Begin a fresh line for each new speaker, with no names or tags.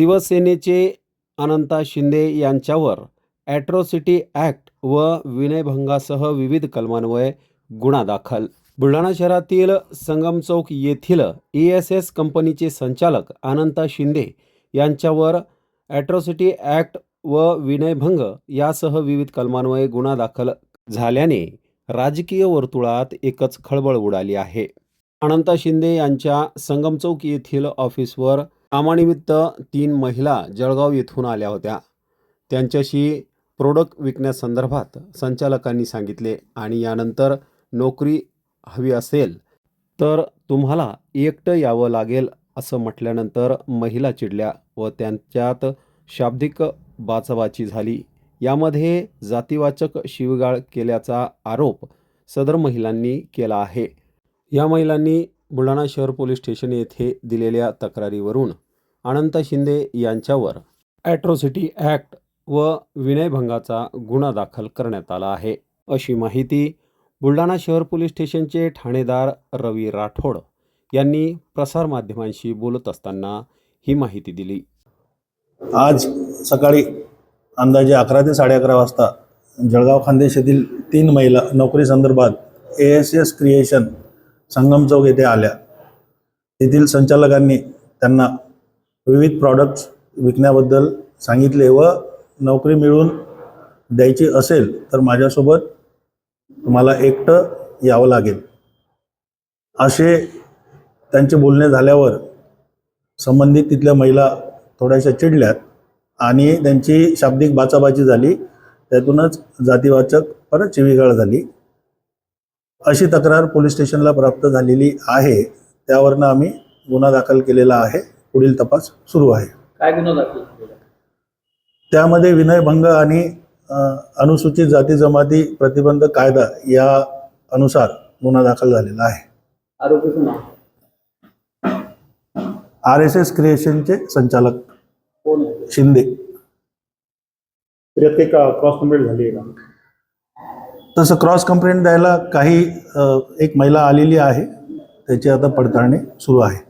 शिवसेनेचे अनंता शिंदे यांच्यावर atrocity act व विनयभंगासह विविध कलमान्वये गुन्हा दाखल. बुलढाणा शहरातील संगम चौक येथील ई एस एस कंपनीचे संचालक अनंता शिंदे यांच्यावर ॲट्रॉसिटी ॲक्ट व विनयभंग यासह विविध कलमान्वये गुन्हा दाखल झाल्याने राजकीय वर्तुळात एकच खळबळ उडाली आहे. अनंता शिंदे यांच्या संगम चौक येथील ऑफिसवर कामानिमित्त तीन महिला जळगाव येथून आल्या होत्या. त्यांच्याशी प्रोडक्ट विकण्यासंदर्भात संचालकांनी सांगितले आणि यानंतर नोकरी हवी असेल तर तुम्हाला एकटं यावं लागेल असं म्हटल्यानंतर महिला चिडल्या व त्यांच्यात शाब्दिक बाचाबाची झाली. यामध्ये जातीवाचक शिवगाळ केल्याचा आरोप सदर महिलांनी केला आहे. या महिलांनी बुलढाणा शहर पोलीस स्टेशन येथे दिलेल्या तक्रारीवरून अनंत शिंदे यांच्यावर ॲट्रॉसिटी ॲक्ट व विनयभंगाचा गुन्हा दाखल करण्यात आला आहे. अशी माहिती बुलढाणा शहर पोलीस स्टेशनचे ठाणेदार रवी राठोड यांनी प्रसारमाध्यमांशी बोलत असताना ही माहिती दिली.
आज सकाळी अंदाजे अकरा ते साडे अकरा वाजता जळगाव खानदेश येथील तीन महिला नोकरी संदर्भात A S S creation Sangam Chowk येथे आल्या. तेथील संचालकांनी त्यांना विविध प्रॉडक्ट्स विकण्याबद्दल सांगितले व नोकरी मिळून द्यायची असेल तर माझ्यासोबत तुम्हाला एकटं यावं लागेल. असे त्यांचे बोलणे झाल्यावर संबंधित तिथल्या महिला थोड्याशा चिडल्यात आणि त्यांची शाब्दिक बाचाबाची झाली. त्यातूनच जातीवाचक परत चिविगाळ झाली. अशी तक्रार पोलीस स्टेशनला प्राप्त झालेली आहे. त्यावरनं आम्ही गुन्हा दाखल केलेला आहे. पुढील तपास सुरू आहे.
काय गुन्हा दाखल?
त्यामध्ये विनयभंग आणि अ, अनुसूचित जाती जमाती प्रतिबंध कायदा या अनुसार गुन्हा दाखल झालेला आहे.
आरोपीचं नाव?
आर एस एस क्रिएशनचे संचालक
कोण आहे?
शिंदे.
त्याच्यात काही क्रॉस कंप्लीट झाली आहे का?
तसं क्रॉस कंप्लेंट द्यायला काही अ, एक महिला आलेली आहे. त्याची आता पडताळणी सुरू आहे.